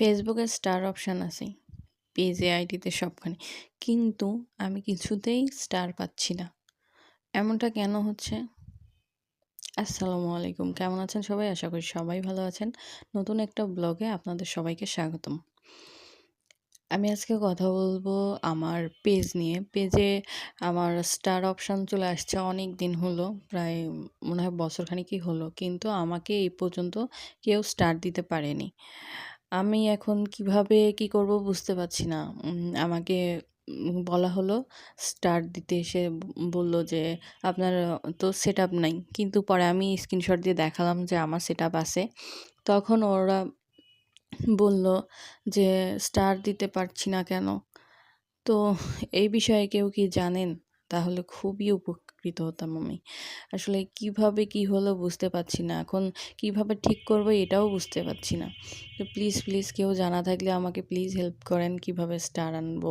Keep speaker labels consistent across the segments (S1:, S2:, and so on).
S1: ফেসবুকে star option আছে। পেজে আইডিতে সবখানে। কিন্তু আমি কিছুতেই স্টার পাচ্ছি না। এমনটা কেন হচ্ছে? আসসালামু আলাইকুম। কেমন আছেন সবাই? আশা করি সবাই ভালো আছেন। নতুন একটা ব্লগে আপনাদের সবাইকে স্বাগতম। আমি আজকে কথা বলব আমার পেজ নিয়ে। পেজে আমার স্টার অপশান চলে আসছে অনেক দিন হলো। প্রায় মনে হয় বছরখানিকই হলো। কিন্তু আমাকে এই পর্যন্ত কেউ স্টার দিতে পারেনি। আমি এখন কীভাবে কি করব বুঝতে পারছি না। আমাকে বলা হলো স্টার দিতে। এসে বলল যে, আপনার তো সেট আপ নাই। কিন্তু পরে আমি স্ক্রিনশট দিয়ে দেখালাম যে, আমার সেট আপ আছে। তখন ওরা বলল যে স্টার দিতে পারছি না কেন? তো এই বিষয়ে কেউ কি জানেন? তাহলে খুবই উপকৃত হতাম আমি। আসলে কীভাবে কি হলো বুঝতে পারছি না। এখন কীভাবে ঠিক করব এটাও বুঝতে পারছি না। তো প্লিজ প্লিজ কেউ জানা থাকলে আমাকে প্লিজ হেল্প করেন কীভাবে স্টার আনব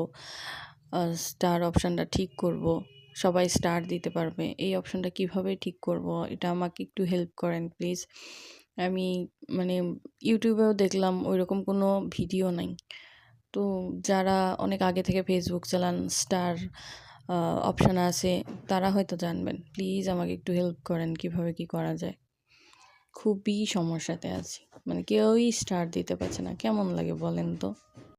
S1: স্টার অপশানটা ঠিক করব, সবাই স্টার দিতে পারবে, এই অপশানটা কীভাবে ঠিক করব, এটা আমাকে একটু হেল্প করেন প্লিজ আমি মানে ইউটিউবেও দেখলাম ওই রকম কোনো ভিডিও নাই। তো যারা অনেক আগে থেকে ফেসবুক চালান স্টার অপশান আছে, তারা হয়তো জানবেন। প্লিজ আমাকে একটু হেল্প করেন কীভাবে কি করা যায়। খুবই সমস্যাতে আছি। মানে কেউই স্টার দিতে পারছে না। কেমন লাগে বলেন তো?